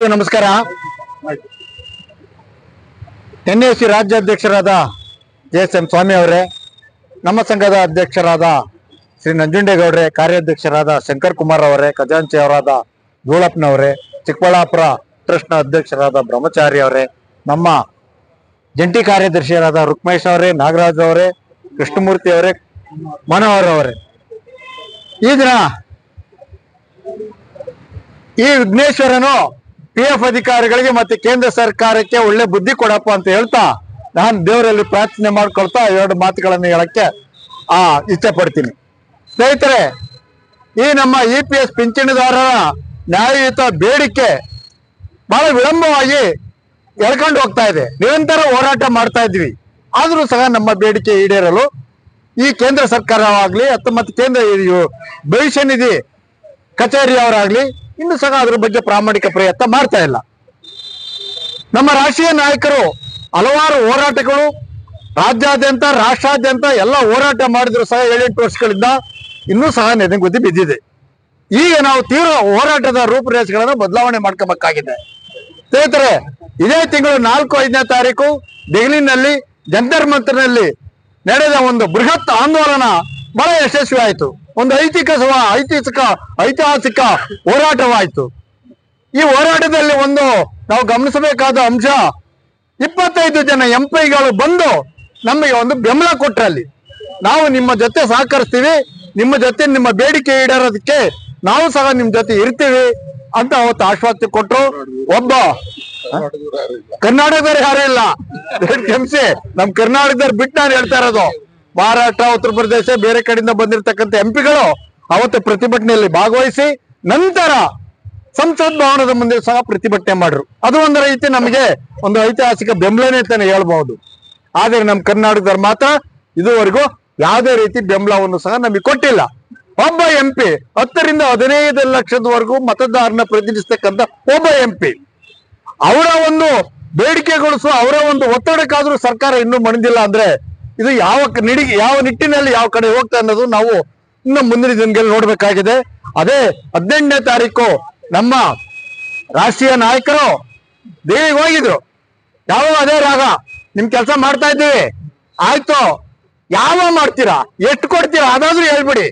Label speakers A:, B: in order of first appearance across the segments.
A: ನಮಸ್ಕಾರ. N A C ರಾಜ್ಯಾಧ್ಯಕ್ಷರಾದ J S M Swamy ಅವರೇ, ನಮ್ಮ ಸಂಘದ ಅಧ್ಯಕ್ಷರಾದ ಶ್ರೀ ನಂಜುಂಡೇಗೌಡ್ರೆ, ಕಾರ್ಯಾಧ್ಯಕ್ಷರಾದ ಶಂಕರ್ ಕುಮಾರ್ ಅವರೇ, ಖಜಾಂಚಿ ಅವರಾದ ಧೂಳಪ್ಪನವರೇ, ಚಿಕ್ಕಬಳ್ಳಾಪುರ ಟ್ರಸ್ಟ್ನ ಅಧ್ಯಕ್ಷರಾದ ಬ್ರಹ್ಮಚಾರಿ ಅವರೇ, ನಮ್ಮ ಜಂಟಿ ಕಾರ್ಯದರ್ಶಿಯರಾದ ರುಕ್ಮೇಶ್ ಅವರೇ, ನಾಗರಾಜ್ ಅವರೇ, ಕೃಷ್ಣಮೂರ್ತಿ ಅವರೇ, ಮನೋಹರ್ ಅವರೇ. ಈ ದಿನ ಈ ವಿಘ್ನೇಶ್ವರನು ಪಿ ಎಫ್ ಅಧಿಕಾರಿಗಳಿಗೆ ಮತ್ತೆ ಕೇಂದ್ರ ಸರ್ಕಾರಕ್ಕೆ ಒಳ್ಳೆ ಬುದ್ಧಿ ಕೊಡಪ್ಪ ಅಂತ ಹೇಳ್ತಾ ನಾನು ದೇವರಲ್ಲಿ ಪ್ರಾರ್ಥನೆ ಮಾಡ್ಕೊಳ್ತಾ ಎರಡು ಮಾತುಗಳನ್ನು ಹೇಳಕ್ಕೆ, ಆ, ಇಷ್ಟಪಡ್ತೀನಿ. ಪಡ್ತೀನಿ ಸ್ನೇಹಿತರೆ, ಈ ನಮ್ಮ ಇ ಪಿ ಎಸ್ ಪಿಂಚಣಿದಾರರ ನ್ಯಾಯಯುತ ಬೇಡಿಕೆ ಬಹಳ ವಿಳಂಬವಾಗಿ ಎಳ್ಕೊಂಡು ಹೋಗ್ತಾ ಇದೆ. ನಿರಂತರ ಹೋರಾಟ ಮಾಡ್ತಾ ಇದ್ವಿ. ಆದರೂ ಸಹ ನಮ್ಮ ಬೇಡಿಕೆ ಈಡೇರಲು ಈ ಕೇಂದ್ರ ಸರ್ಕಾರವಾಗಲಿ, ಅಥವಾ ಮತ್ತು ಕೇಂದ್ರ ಭವಿಷ್ಯ ನಿಧಿ ಕಚೇರಿಯವರಾಗ್ಲಿ ಇನ್ನು ಸಹ ಅದ್ರ ಬಗ್ಗೆ ಪ್ರಾಮಾಣಿಕ ಪ್ರಯತ್ನ ಮಾಡ್ತಾ ಇಲ್ಲ. ನಮ್ಮ ರಾಷ್ಟ್ರೀಯ ನಾಯಕರು ಹಲವಾರು ಹೋರಾಟಗಳು, ರಾಜ್ಯಾದ್ಯಂತ, ರಾಷ್ಟ್ರಾದ್ಯಂತ ಎಲ್ಲ ಹೋರಾಟ ಮಾಡಿದ್ರು ಸಹ ಏಳೆಂಟು ವರ್ಷಗಳಿಂದ ಇನ್ನೂ ಸಹ ನೆನೆಗುದ್ದಿ ಬಿದ್ದಿದೆ. ಈಗ ನಾವು ತೀವ್ರ ಹೋರಾಟದ ರೂಪುರೇಷೆಗಳನ್ನು ಬದಲಾವಣೆ ಮಾಡ್ಕೋಬೇಕಾಗಿದೆ. ಸ್ನೇಹಿತರೆ, ಇದೇ ತಿಂಗಳು ನಾಲ್ಕು, ಐದನೇ ತಾರೀಕು ದೆಹಲಿನಲ್ಲಿ ಜಂತರ್ ಮಂತರ್ನಲ್ಲಿ ನಡೆದ ಒಂದು ಬೃಹತ್ ಆಂದೋಲನ ಬಹಳ ಯಶಸ್ವಿ ಆಯಿತು ಒಂದು ಐತಿಹಾಸಿಕ ಐತಿಹಾಸಿಕ ಐತಿಹಾಸಿಕ ಹೋರಾಟವಾಯಿತು. ಈ ಹೋರಾಟದಲ್ಲಿ ಒಂದು ನಾವು ಗಮನಿಸಬೇಕಾದ ಅಂಶ, ಇಪ್ಪತ್ತೈದು ಜನ ಎಂಪಿಗಳು ಬಂದು ನಮಗೆ ಒಂದು ಬೆಂಬಲ ಕೊಟ್ಟರಲ್ಲಿ ನಾವು ನಿಮ್ಮ ಜೊತೆ ಸಹಕರಿಸ್ತೀವಿ, ನಿಮ್ಮ ಜೊತೆ ನಿಮ್ಮ ಬೇಡಿಕೆ ಈಡೇರೋದಕ್ಕೆ ನಾವು ಸಹ ನಿಮ್ ಜೊತೆ ಇರ್ತೀವಿ ಅಂತ ಅವತ್ತು ಆಶ್ವಾಸ ಕೊಟ್ಟರು ಒಬ್ಬ ಕರ್ನಾಟಕದವ್ರು ಯಾರೇ ಇಲ್ಲ. ನಮ್ ಕರ್ನಾಟಕದವ್ರು ಬಿಟ್ಟು ನಾನು ಹೇಳ್ತಾ ಇರೋದು. ಮಹಾರಾಷ್ಟ್ರ ಉತ್ತರ ಪ್ರದೇಶ, ಬೇರೆ ಕಡೆಯಿಂದ ಬಂದಿರತಕ್ಕಂಥ ಎಂಪಿಗಳು ಅವತ್ತು ಪ್ರತಿಭಟನೆಯಲ್ಲಿ ಭಾಗವಹಿಸಿ ನಂತರ ಸಂಸತ್ ಭವನದ ಮುಂದೆ ಸಹ ಪ್ರತಿಭಟನೆ ಮಾಡ್ರು. ಅದು ಒಂದು ರೀತಿ ನಮಗೆ ಒಂದು ಐತಿಹಾಸಿಕ ಬೆಂಬಲನೇ ತಾನೆ ಹೇಳಬಹುದು. ಆದರೆ ನಮ್ಮ ಕರ್ನಾಟಕದವ್ರು ಮಾತ್ರ ಇದುವರೆಗೂ ಯಾವುದೇ ರೀತಿ ಬೆಂಬಲವನ್ನು ಸಹ ನಮಗೆ ಕೊಟ್ಟಿಲ್ಲ. ಒಬ್ಬ ಎಂಪಿ ಹತ್ತರಿಂದ ಹದಿನೈದು ಲಕ್ಷದವರೆಗೂ ಮತದಾರನ ಪ್ರತಿನಿಧಿಸ್ತಕ್ಕಂಥ ಒಬ್ಬ ಎಂಪಿ ಅವರ ಒಂದು ಬೇಡಿಕೆಗೊಳಿಸುವ ಅವರ ಒಂದು ಒತ್ತಡಕ್ಕಾದ್ರೂ ಸರ್ಕಾರ ಇನ್ನೂ ಮಣಿದಿಲ್ಲ ಅಂದ್ರೆ ಇದು ಯಾವ ನಿಡಿಗೆ ನಿಡಿ ಯಾವ ನಿಟ್ಟಿನಲ್ಲಿ ಯಾವ ಕಡೆ ಹೋಗ್ತಾ ಅನ್ನೋದು ನಾವು ಇನ್ನು ಮುಂದಿನ ದಿನಗಳಲ್ಲಿ ನೋಡಬೇಕಾಗಿದೆ. ಅದೇ ಹದಿನೆಂಟನೇ ತಾರೀಕು ನಮ್ಮ ರಾಷ್ಟ್ರೀಯ ನಾಯಕರು ದೇವಿಗೆ ಹೋಗಿದ್ರು. ಯಾವ ಅದೇ ರಾಗ? ನಿಮ್ ಕೆಲಸ ಮಾಡ್ತಾ ಇದ್ದೀವಿ. ಆಯ್ತು. ಯಾವ ಮಾಡ್ತೀರಾ? ಎಷ್ಟು ಕೊಡ್ತೀರಾ? ಅದಾದ್ರೂ ಹೇಳ್ಬಿಡಿ.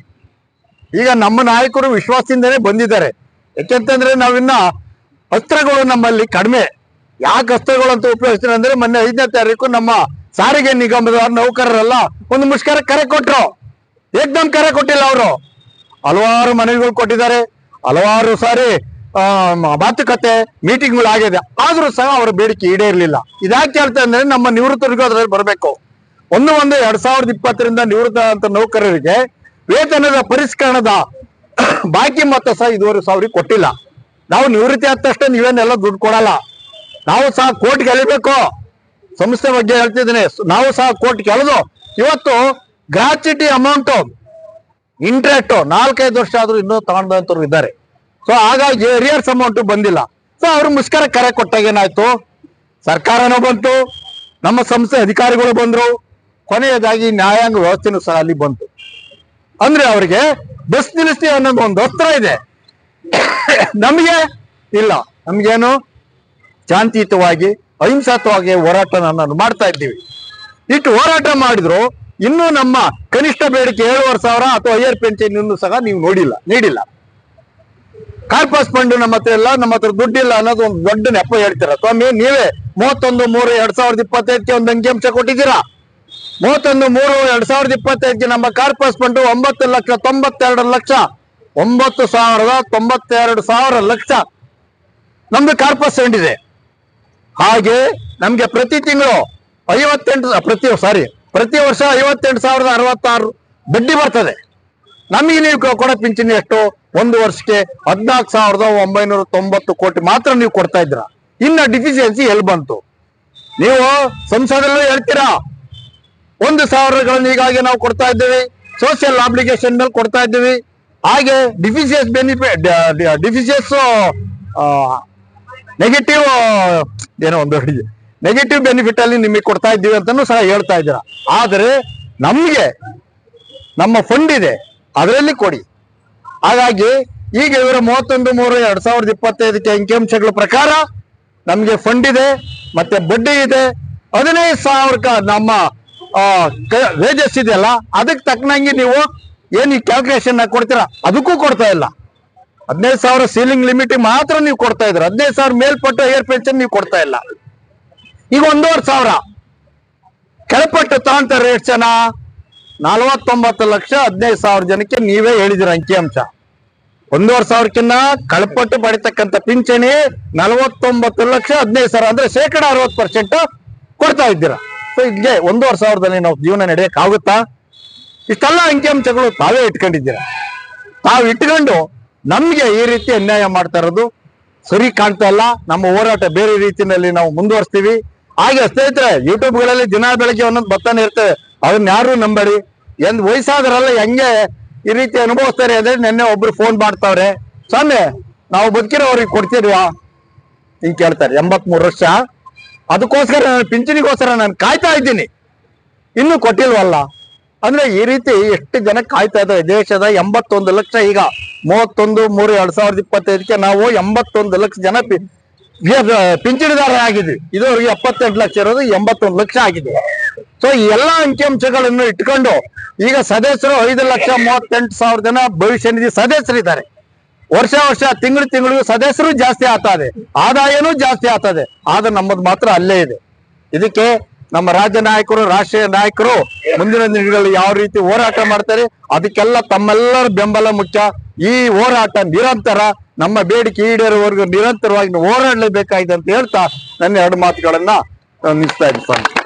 A: ಈಗ ನಮ್ಮ ನಾಯಕರು ವಿಶ್ವಾಸದಿಂದನೇ ಬಂದಿದ್ದಾರೆ. ಯಾಕೆಂತಂದ್ರೆ ನಾವಿನ್ನ ಅಸ್ತ್ರಗಳು ನಮ್ಮಲ್ಲಿ ಕಡಿಮೆ. ಯಾಕೆ ಅಸ್ತ್ರಗಳು ಅಂತ ಉಪಯೋಗಿಸ್ತೀನಿ ಅಂದ್ರೆ ಮೊನ್ನೆ ಐದನೇ ತಾರೀಕು ನಮ್ಮ ಸಾರಿಗೆ ನಿಗಮದ ನೌಕರರೆಲ್ಲ ಒಂದು ಮುಷ್ಕರ ಕರೆ ಕೊಟ್ರು. ಏಕ್ದಮ್ ಕರೆ ಕೊಟ್ಟಿಲ್ಲ ಅವರು. ಹಲವಾರು ಮನವಿಗಳು ಕೊಟ್ಟಿದ್ದಾರೆ. ಹಲವಾರು ಸಾರಿ ಆ, ಮಾತುಕತೆ ಮೀಟಿಂಗ್ಗಳು ಆಗಿದೆ. ಆದ್ರೂ ಸಹ ಅವರ ಬೇಡಿಕೆ ಈಡೇರಲಿಲ್ಲ. ಇದ್ಯಾಕೆ ಹೇಳ್ತಾ ಅಂದ್ರೆ ನಮ್ಮ ನಿವೃತ್ತರಿಗೂ ಅದರಲ್ಲಿ ಬರಬೇಕು. ಒಂದು ಒಂದು ಎರಡ್ ಸಾವಿರದ ಇಪ್ಪತ್ತರಿಂದ ನಿವೃತ್ತ ನೌಕರರಿಗೆ ವೇತನದ ಪರಿಷ್ಕರಣದ ಬಾಕಿ ಮೊತ್ತ ಸಹ ಇದುವರೆ ಸಾವಿರ ಕೊಟ್ಟಿಲ್ಲ. ನಾವು ನಿವೃತ್ತಿ ಆದ ತಕ್ಷಣ ನೀವೇನೆಲ್ಲ ದುಡ್ಡು ಕೊಡಲ್ಲ. ನಾವು ಸಹ ಕೋರ್ಟ್ ಗೆಲ್ಲಬೇಕು ಸಂಸ್ಥೆ ಬಗ್ಗೆ ಹೇಳ್ತಿದ್ದೀನಿ. ನಾವು ಸಹ ಕೋರ್ಟ್ ಕೇಳೋದು, ಇವತ್ತು ಗ್ರಾಚ್ಯುಟಿ ಅಮೌಂಟ್, ಇಂಟ್ರೆಸ್ಟ್, ನಾಲ್ಕೈದು ವರ್ಷ ಆದ್ರೂ ಇನ್ನೂ ತಗೊಂಡಂತವ್ರು ಇದ್ದಾರೆ. ಸೊ ಹಾಗಾಗಿ ರಿಯರ್ಸ್ ಅಮೌಂಟ್ ಬಂದಿಲ್ಲ. ಸೊ ಅವ್ರು ಮುಷ್ಕರ ಕರೆ ಕೊಟ್ಟಾಗ ಏನಾಯ್ತು? ಸರ್ಕಾರನೂ ಬಂತು, ನಮ್ಮ ಸಂಸ್ಥೆ ಅಧಿಕಾರಿಗಳು ಬಂದ್ರು, ಕೊನೆಯದಾಗಿ ನ್ಯಾಯಾಂಗ ವ್ಯವಸ್ಥೆನೂ ಸಹ ಅಲ್ಲಿ ಬಂತು. ಅಂದ್ರೆ ಅವರಿಗೆ ಬಸ್ ನಿಲ್ಲಿಸ್ತೀವಿ ಅನ್ನೋದು ಒಂದು ಅಸ್ತ್ರ ಇದೆ. ನಮಗೆ ಇಲ್ಲ. ನಮಗೇನು ಶಾಂತಿಯುತವಾಗಿ ಅಹಿಂಸಾತ್ಮವಾಗಿ ಹೋರಾಟ ನಾನು ಮಾಡ್ತಾ ಇದ್ದೀವಿ. ಇಟ್ಟು ಹೋರಾಟ ಮಾಡಿದ್ರು ಇನ್ನೂ ನಮ್ಮ ಕನಿಷ್ಠ ಬೇಡಿಕೆ ಏಳುವರೆ ಸಾವಿರ ಅಥವಾ ಹೈಯರ್ ಪೆನ್ಷನ್ ಇನ್ನೂ ಸಹ ನೀವು ನೋಡಿಲ್ಲ, ನೀಡಿಲ್ಲ. ಕಾರ್ಪಸ್ ಫಂಡ್ ನಮ್ಮ ಹತ್ರ ಇಲ್ಲ, ನಮ್ಮ ಹತ್ರ ದುಡ್ಡಿಲ್ಲ ಅನ್ನೋದು ಒಂದು ದೊಡ್ಡ ನೆಪ ಹೇಳ್ತೀರಾ. ಸ್ವಾಮಿ, ನೀವೇ ಮೂವತ್ತೊಂದು, ಮೂರು, ಎರಡ್ ಸಾವಿರದ ಇಪ್ಪತ್ತೈದಕ್ಕೆ ಒಂದು ಅಂಕಿಅಂಶ ಕೊಟ್ಟಿದ್ದೀರಾ? ಮೂವತ್ತೊಂದು, ಮೂರು, ಎರಡ್ ಸಾವಿರದ ಇಪ್ಪತ್ತೈದಕ್ಕೆ ನಮ್ಮ ಕಾರ್ಪಸ್ ಫಂಡ್ ಒಂಬತ್ತು ಲಕ್ಷ ತೊಂಬತ್ತೆರಡು ಲಕ್ಷ, ಒಂಬತ್ತು ಸಾವಿರದ ತೊಂಬತ್ತೆರಡು ಸಾವಿರ ಲಕ್ಷ. ನಮ್ದು ಕಾರ್ಪಸ್ ಫಂಡ್ ಇದೆ. ಹಾಗೆ ನಮ್ಗೆ ಪ್ರತಿ ತಿಂಗಳು ಐವತ್ತೆಂಟು ಪ್ರತಿ ಸಾರಿ ಪ್ರತಿ ವರ್ಷ ಐವತ್ತೆಂಟು ಸಾವಿರದ ಅರವತ್ತಾರು ಬಡ್ಡಿ ಬರ್ತದೆ. ನಮಗೆ ನೀವು ಕೊಡೋ ಪಿಂಚಣಿ ಎಷ್ಟು? ಒಂದು ವರ್ಷಕ್ಕೆ ಹದಿನಾಲ್ಕು ಸಾವಿರದ ಒಂಬೈನೂರ ತೊಂಬತ್ತು ಕೋಟಿ ಮಾತ್ರ ನೀವು ಕೊಡ್ತಾ ಇದ್ರ ಇನ್ನ ಡಿಫಿಷಿಯನ್ಸಿ ಎಲ್ಲಿ ಬಂತು? ನೀವು ಸಂಸದಲ್ಲೂ ಹೇಳ್ತೀರಾ? ಒಂದು ಸಾವಿರಗಳನ್ನು ಈಗಾಗಿ ನಾವು ಕೊಡ್ತಾ ಇದ್ದೀವಿ. ಸೋಷಿಯಲ್ ಅಪ್ಲಿಕೇಶನ್ ಮೇಲೆ ಕೊಡ್ತಾ ಇದ್ದೀವಿ. ಹಾಗೆ ಡಿಫಿಷಿಯಸ್ ಬೆನಿಫಿಟ್ ಡಿಫಿಷಿಯಸ್ ನೆಗೆಟಿವ್ ಏನೋ ಒಂದು ನೆಗೆಟಿವ್ ಬೆನಿಫಿಟ್ ಅಲ್ಲಿ ನಿಮಗೆ ಕೊಡ್ತಾ ಇದ್ದೀವಿ ಅಂತಾನು ಸಹ ಹೇಳ್ತಾ ಇದ್ದೀರಾ. ಆದರೆ ನಮಗೆ, ನಮ್ಮ ಫಂಡ್ ಇದೆ. ಅದರಲ್ಲಿ ಕೊಡಿ. ಹಾಗಾಗಿ ಈಗ ಇವರ ಮೂವತ್ತೊಂದು, ಮೂರು, ಎರಡ್ ಸಾವಿರದ ಇಪ್ಪತ್ತೈದಕ್ಕೆ ಅಂಕಿಅಂಶಗಳ ಪ್ರಕಾರ ನಮಗೆ ಫಂಡ್ ಇದೆ, ಮತ್ತೆ ಬಡ್ಡಿ ಇದೆ. ಹದಿನೈದು ಸಾವಿರಕ್ಕೆ ನಮ್ಮ ವೇಜಸ್ ಇದೆಯಲ್ಲ, ಅದಕ್ಕೆ ತಕ್ಕನಂಗೆ ನೀವು ಏನು ಕ್ಯಾಲ್ಕುಲೇಷನ್ ಕೊಡ್ತೀರಾ? ಅದಕ್ಕೂ ಕೊಡ್ತಾ ಇಲ್ಲ. ಹದಿನೈದು ಸಾವಿರ ಸೀಲಿಂಗ್ ಲಿಮಿಟ್ ಮಾತ್ರ ನೀವು ಕೊಡ್ತಾ ಇದ್ರ ಹದಿನೈದು ಸಾವಿರ ಮೇಲ್ಪಟ್ಟು ಏರ್ ಪೆನ್ಷನ್ ನೀವು ಕೊಡ್ತಾ ಇಲ್ಲ. ಈಗ ಒಂದೂವರೆ ಸಾವಿರ. ಕೆಳಪಟ್ಟು ತಗೊಂತ ರೇಟ್ ಜನ ನಲವತ್ತೊಂಬತ್ತು ಲಕ್ಷ ಹದಿನೈದು ಸಾವಿರ ಜನಕ್ಕೆ ನೀವೇ ಹೇಳಿದಿರ ಅಂಕಿಅಂಶ ಒಂದೂವರೆ ಸಾವಿರಕ್ಕಿಂತ ಕಳಪಟ್ಟು ಪಡಿತಕ್ಕಂಥ ಪಿಂಚಣಿ ನಲವತ್ತೊಂಬತ್ತು ಲಕ್ಷ ಹದಿನೈದು ಸಾವಿರ ಅಂದ್ರೆ ಶೇಕಡ ಅರವತ್ತು ಪರ್ಸೆಂಟ್ ಕೊಡ್ತಾ ಇದ್ದೀರಾ. ಸೊ ಹೀಗೆ ಒಂದೂವರೆ ಸಾವಿರದಲ್ಲಿ ನಾವು ಜೀವನ ನಡೆಯಕ್ಕಾಗುತ್ತಾ ಇಷ್ಟೆಲ್ಲ ಅಂಕಿಅಂಶಗಳು ತಾವೇ ಇಟ್ಕೊಂಡಿದ್ದೀರಾ. ತಾವು ಇಟ್ಕೊಂಡು ನಮ್ಗೆ ಈ ರೀತಿ ಅನ್ಯಾಯ ಮಾಡ್ತಾ ಇರೋದು ಸರಿ ಕಾಣ್ತಾ ಇಲ್ಲ. ನಮ್ಮ ಹೋರಾಟ ಬೇರೆ ರೀತಿಯಲ್ಲಿ ನಾವು ಮುಂದುವರಿಸ್ತೀವಿ. ಹಾಗೆ ಸ್ನೇಹಿತರೆ, ಯೂಟ್ಯೂಬ್ಗಳಲ್ಲಿ ದಿನ ಬೆಳಗ್ಗೆ ಒಂದೊಂದು ಬರ್ತಾನೆ ಇರ್ತವೆ ಅದನ್ನ ಯಾರು ನಂಬಡಿ ಎಂದ್ ವಯಸ್ಸಾದ್ರಲ್ಲ ಹೆಂಗೆ ಈ ರೀತಿ ಅನುಭವಿಸ್ತಾರೆ ಅಂದ್ರೆ ನಿನ್ನೆ ಒಬ್ರು ಫೋನ್ ಮಾಡ್ತಾವ್ರೆ, ಸ್ವಾಮಿ, ನಾವು ಬದುಕಿರೋರಿಗೆ ಕೊಡ್ತಿದ್ವಾ? ಹಿಂಗ್ ಕೇಳ್ತಾರೆ. ಎಂಬತ್ಮೂರು ವರ್ಷ. ಅದಕ್ಕೋಸ್ಕರ ನಾನು ಪಿಂಚಣಿಗೋಸ್ಕರ ನಾನು ಕಾಯ್ತಾ ಇದ್ದೀನಿ. ಇನ್ನೂ ಕೊಟ್ಟಿಲ್ವಲ್ಲ? ಅಂದ್ರೆ ಈ ರೀತಿ ಎಷ್ಟು ಜನ ಕಾಯ್ತಾ ಇದ್ದಾರೆ? ದೇಶದ ಎಂಬತ್ತೊಂದು ಲಕ್ಷ ಈಗ. ಮೂವತ್ತೊಂದು, ಮೂರು ಎರಡ್ ಸಾವಿರದ ಇಪ್ಪತ್ತೈದಕ್ಕೆ ನಾವು ಎಂಬತ್ತೊಂದು ಲಕ್ಷ ಜನ ಪಿಂಚಣಿದಾರ ಆಗಿದ್ವಿ ಇದುವರೆಗೆ ಎಪ್ಪತ್ತೆಂಟು ಲಕ್ಷ ಇರೋದು ಎಂಬತ್ತೊಂದು ಲಕ್ಷ ಆಗಿದೆ ಸೊ ಈ ಎಲ್ಲಾ ಅಂಕಿಅಂಶಗಳನ್ನು ಇಟ್ಕೊಂಡು ಈಗ ಸದಸ್ಯರು ಐದು ಲಕ್ಷ ಮೂವತ್ತೆಂಟು ಸಾವಿರ ಜನ ಭವಿಷ್ಯ ನಿಧಿ ಸದಸ್ಯರಿದ್ದಾರೆ. ವರ್ಷ ವರ್ಷ, ತಿಂಗಳು ತಿಂಗಳು ಸದಸ್ಯರು ಜಾಸ್ತಿ ಆಗ್ತದೆ ಆದಾಯನೂ ಜಾಸ್ತಿ ಆಗ್ತದೆ ಆದ್ರೆ ನಮ್ಮದು ಮಾತ್ರ ಅಲ್ಲೇ ಇದೆ. ಇದಕ್ಕೆ ನಮ್ಮ ರಾಜ್ಯ ನಾಯಕರು, ರಾಷ್ಟ್ರೀಯ ನಾಯಕರು ಮುಂದಿನ ದಿನಗಳಲ್ಲಿ ಯಾವ ರೀತಿ ಹೋರಾಟ ಮಾಡ್ತಾರೆ, ಅದಕ್ಕೆಲ್ಲ ತಮ್ಮೆಲ್ಲರ ಬೆಂಬಲ ಮುಖ್ಯ. ಈ ಹೋರಾಟ ನಿರಂತರ ನಮ್ಮ ಬೇಡಿಕೆ ಈಡೇರುವವರೆಗೂ ನಿರಂತರವಾಗಿ ಹೋರಾಡಲೇಬೇಕಾಗಿದೆ ಅಂತ ಹೇಳ್ತಾ ನನ್ನ ಎರಡು ಮಾತುಗಳನ್ನ ನಾನು ನಿಲ್ಲಿಸ್ತಾ ಇದ್ದೀನಿ